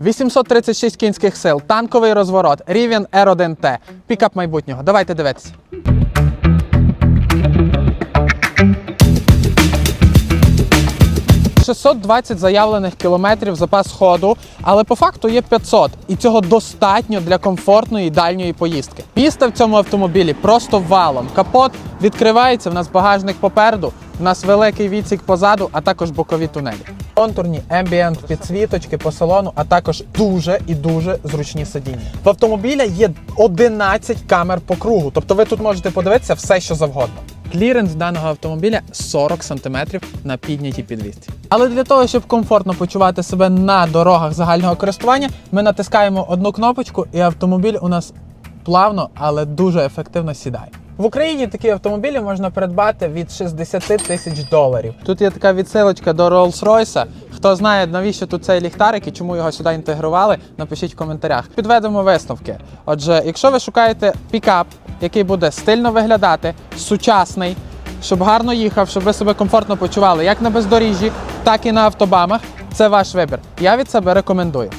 836 кінських сил, танковий розворот, рівень R1T, пікап майбутнього. Давайте дивитися. – 620 заявлених кілометрів запас ходу, але по факту є 500, і цього достатньо для комфортної дальньої поїздки. Місце в цьому автомобілі просто валом. Капот відкривається, в нас багажник попереду, в нас великий відсік позаду, а також бокові тунелі. Контурні ембієнт підсвіточки по салону, а також дуже і дуже зручні сидіння. В автомобіля є 11 камер по кругу, тобто ви тут можете подивитися все, що завгодно. Кліренс даного автомобіля 40 см на піднятій підвісці. Але для того, щоб комфортно почувати себе на дорогах загального користування, ми натискаємо одну кнопочку, і автомобіль у нас плавно, але дуже ефективно сідає. В Україні такі автомобілі можна придбати від 60 тисяч доларів. Тут є така відсилочка до Rolls-Royce. Хто знає, навіщо тут цей ліхтарик і чому його сюди інтегрували, напишіть в коментарях. Підведемо висновки. Отже, якщо ви шукаєте пікап, який буде стильно виглядати, сучасний, щоб гарно їхав, щоб ви себе комфортно почували як на бездоріжжі, так і на автобамах, це ваш вибір. Я від себе рекомендую.